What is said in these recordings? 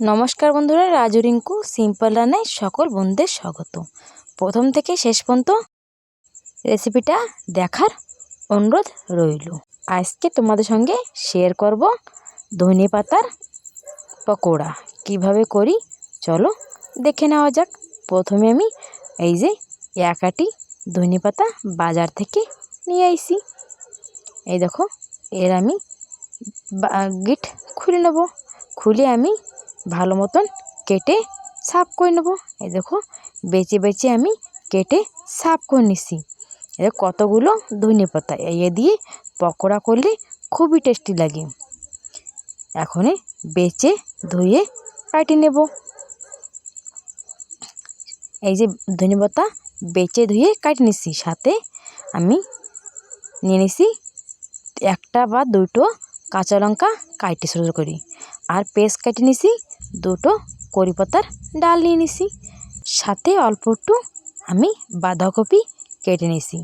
নমস্কার বন্ধুরা, রাজু রিঙ্কু, সিম্পল রান্নায় সকল বন্ধুদের স্বাগত। প্রথম থেকে শেষ পর্যন্ত রেসিপিটা দেখার অনুরোধ রইল। আজকে তোমাদের সঙ্গে শেয়ার করব ধনে পাতার পকোড়া। কীভাবে করি? চলো দেখে নেওয়া যাক। প্রথমে আমি এই যে একাটি ধনে পাতা বাজার থেকে নিয়ে আইসি এই দেখো, এর আমি গিট খুলে নেব। খুলে আমি ভালো মতন কেটে সাফ করে নেব। এই দেখো বেছে বেছে আমি কেটে সাফ করে নিছি। এ কতগুলো ধনে পাতা। এ দিয়ে পকোড়া করলে খুবই টেস্টি লাগে। এখন বেছে ধুয়ে কাটিয়ে নেব। এই যে ধনে পাতা বেছে ধুয়ে কাটি নিছি, সাথে আমি নিয়ে নিছি একটা বা দুটো কাঁচা লঙ্কা কাটে ছোটো করি। আর পেস্ট কেটে নিছি দুটো কড়ি পাতার ডাল নিয়ে নিছি। সাথে অল্প একটু আমি বাঁধাকপি কেটে নিছি।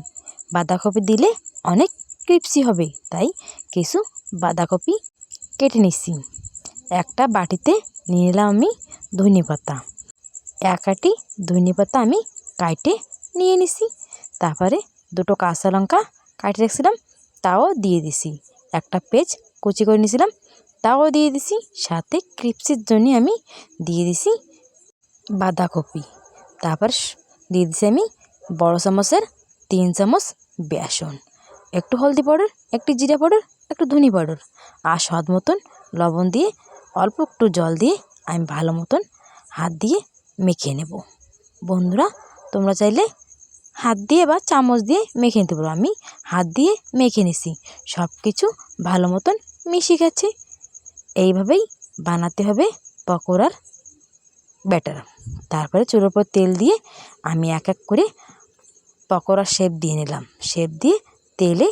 বাঁধাকপি দিলে অনেক ক্রিপসি হবে, তাই কিছু বাঁধাকপি কেটে নিছি। একটা বাটিতে নিয়ে নিলাম আমি ধনে পাতা। এক আটি ধনে পাতা আমি কাটে নিয়ে নিছি। তারপরে দুটো কাঁচা লঙ্কা কাটে রেখেছিলাম, তাও দিয়ে দিছি। একটা পেঁয়াজ কুচি করে নিয়েছিলাম তাও দিয়ে দিছি, সাথে ক্রিপসির জন্য আমি দিয়ে দিছি বাঁধাকপি। তারপর দিয়ে দিছি আমি বড় চামচের তিন চামচ বেসন। একটু হলদি পাউডার, একটু জিরা পাউডার, একটু ধনি পাউডার। আর স্বাদ মতন লবণ দিয়ে অল্প একটু জল দিয়ে আমি ভালো মতন হাত দিয়ে মেখে নেব। বন্ধুরা, তোমরা চাইলে হাত দিয়ে বা চামচ দিয়ে মেখে নিতে পারো। আমি হাত দিয়ে মেখে নিছি। সব কিছু ভালো মতন মিশে গেছে। এইভাবেই বানাতে হবে পকোড়ার ব্যাটার। তারপরে চুলোর উপর তেল দিয়ে আমি এক এক করে পকোড়ার শেপ দিয়ে নিলাম। শেপ দিয়ে তেলে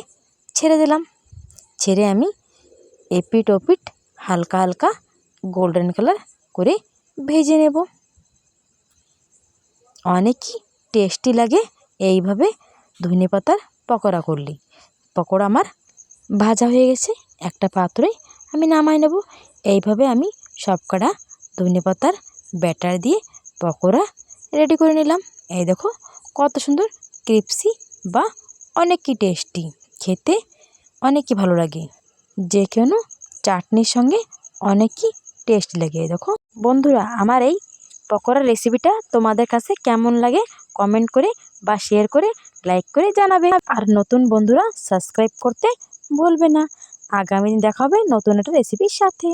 ছেড়ে দিলাম। ছেড়ে আমি এপিট ওপিট হালকা হালকা গোল্ডেন কালার করে ভেজে নেব। অনেকই টেস্টি লাগে এইভাবে ধনে পাতার পকোড়া করলে। পকোড়া আমার ভাজা হয়ে গেছে। একটা পাত্রে আমি নামাই নেব। এইভাবে আমি সব কটা ধনে পাতার ব্যাটার দিয়ে পকোড়া রেডি করে নিলাম। এই দেখো কত সুন্দর ক্রিপসি বা অনেকই টেস্টি খেতে অনেকই ভালো লাগে। যে কোনো চাটনির সঙ্গে অনেকই টেস্টি লাগে। দেখো বন্ধুরা, আমার এই পকোড়ার রেসিপিটা তোমাদের কাছে কেমন লাগে কমেন্ট করে বা শেয়ার করে লাইক করে জানাবে। আর নতুন বন্ধুরা সাবস্ক্রাইব করতে ভুলবে না। আগামী দিন দেখা হবে নতুন একটা রেসিপির সাথে।